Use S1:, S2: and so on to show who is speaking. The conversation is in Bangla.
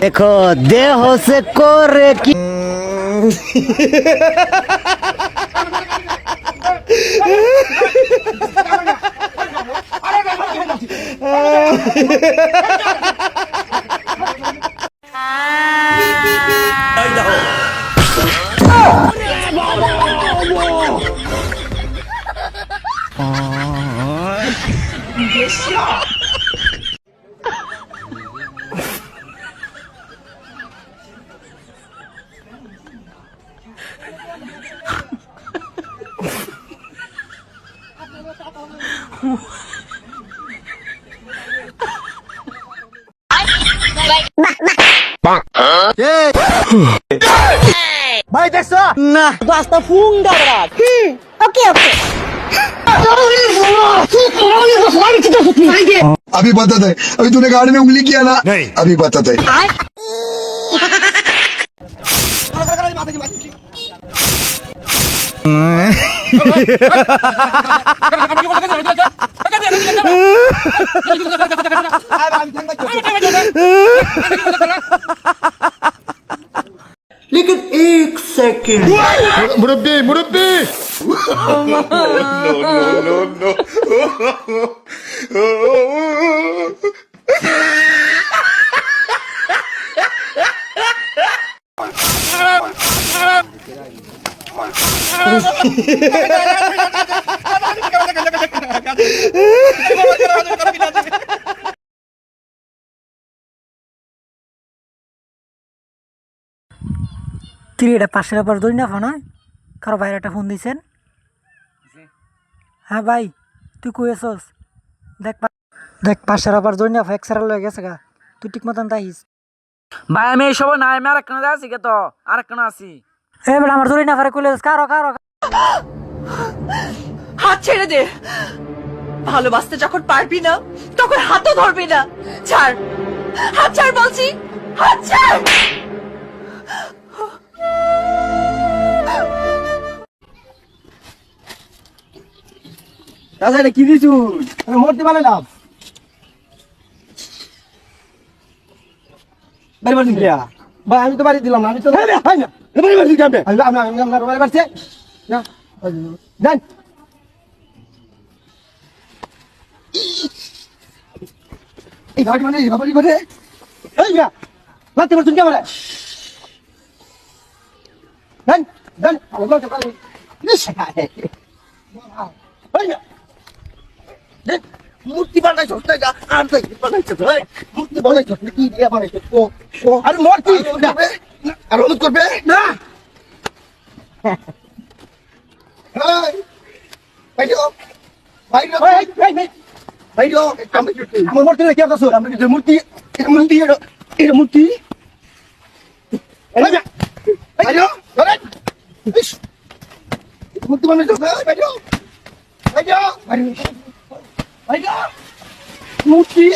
S1: দেখো দেহ সে করে কি ভাই দেখছো না রাস্তা ফুঙ্গা রাত
S2: ওকে ওকে
S3: अभी बता दे अभी तूने गाड़ी में उंगली किया ना नहीं अभी बता दे
S4: मुरब्बी मुरब्बी
S5: কি এটা পাশের আবার ধরি না ফোন হয়? কারও বাইরে একটা ফোন দিয়েছেন হ্যাঁ ভাই তুই কই আছস? দেখ দেখ পাশের আবার ধরি না ফ্যাক্সার লয়ে গেছে গা। তুই ঠিক মতন তাইস।
S6: ভাই আমি এইসব না আমি আর একখানে আছি কে তো আর একখানে আছি।
S5: এ বেটা আমার ধরি না ফারে কইলে কারও কারও।
S7: হাত ছেড়ে দে ভালোবাসতে যখন পারবি না তখন হাতও ধরবি না ছাড় হাত ছাড় বলছি হাত ছাড়
S1: এটা কি দিছু আমি মরতে পারলাম বাড়ি বাড়ি দিয়া ভাই আমি তো বাড়ি দিলাম না আমি তো ভাই না বাড়ি বাড়ি আমি আমি আমি আমার বাড়ি বাড়ছে না যান এই ভাই মানে এই বাড়ি করে এই মিয়া লাতে মারছুন কে মারে যান যান আমার মিয়া দেখ, মূর্তি বানাইছ আর বানাইছ মূর্তি বানাইছ কি দিয়ে বানাইছ? ও মূর্তি আর অনুত করবে? না। মূর্তি